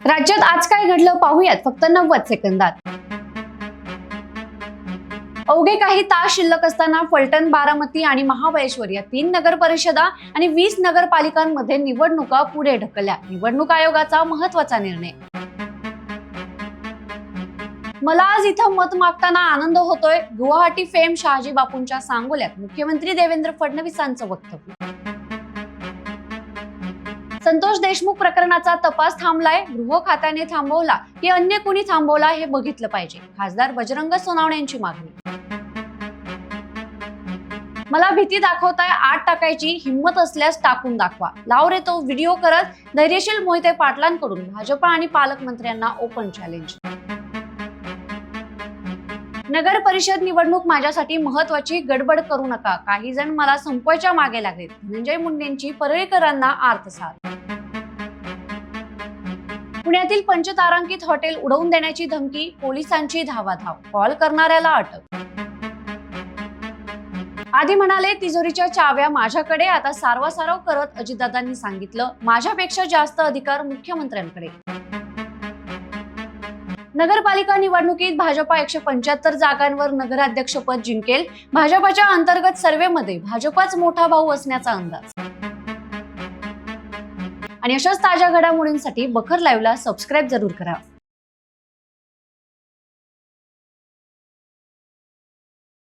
राज्यात आज काय घडलं पाहूयात फक्त नव्वद सेकंदात. अवघे काही तास शिल्लक असताना फलटण बारामती आणि महाबळेश्वर या तीन नगर परिषदा आणि वीस नगरपालिकांमध्ये निवडणुका पुढे ढकलल्या. निवडणूक आयोगाचा महत्त्वाचा निर्णय. मला आज इथं मत मागताना आनंद होतोय. गुवाहाटी फेम शहाजी बापूंच्या सांगोल्यात मुख्यमंत्री देवेंद्र फडणवीसांचं वक्तव्य. संतोष देशमुख प्रकरणाचा तपास थांबलाय. गृह खात्याने थांबवला. की अन्य कुणी थांबवला हे बघितलं पाहिजे. खासदार बजरंग सोनावणे यांची मागणी. मला भीती दाखवताय आत टाकायची हिंमत असल्यास टाकून दाखवा. लाव रे तो व्हिडिओ करत धैर्यशील मोहिते पाटलांकडून भाजपा आणि पालकमंत्र्यांना ओपन चॅलेंज नगर परिषद निवडणूक माझ्यासाठी महत्वाची गडबड करू नका. काही जण मला संपवायच्या मागे लागले धनंजय मुंडेंची परळीकरांना आर्तसार पुण्यातील पंचतारांकित हॉटेल उडवून देण्याची धमकी पोलिसांची धावाधाव. कॉल करणाऱ्याला अटक. आधी म्हणाले तिजोरीच्या चाव्या माझ्याकडे आता सारवासारव करत अजितदादांनी सांगितलं. माझ्यापेक्षा जास्त अधिकार मुख्यमंत्र्यांकडे. नगरपालिका निवडणुकीत भाजपा एकशे पंच्याहत्तर जागांवर नगराध्यक्षपद जिंकेल. भाजपाच्या अंतर्गत सर्व्हेमध्ये भाजपाच मोठा भाऊ असण्याचा अंदाज. आणि अशाच ताज्या घडामोडींसाठी बखर लाईव्हला सबस्क्राईब जरूर करा.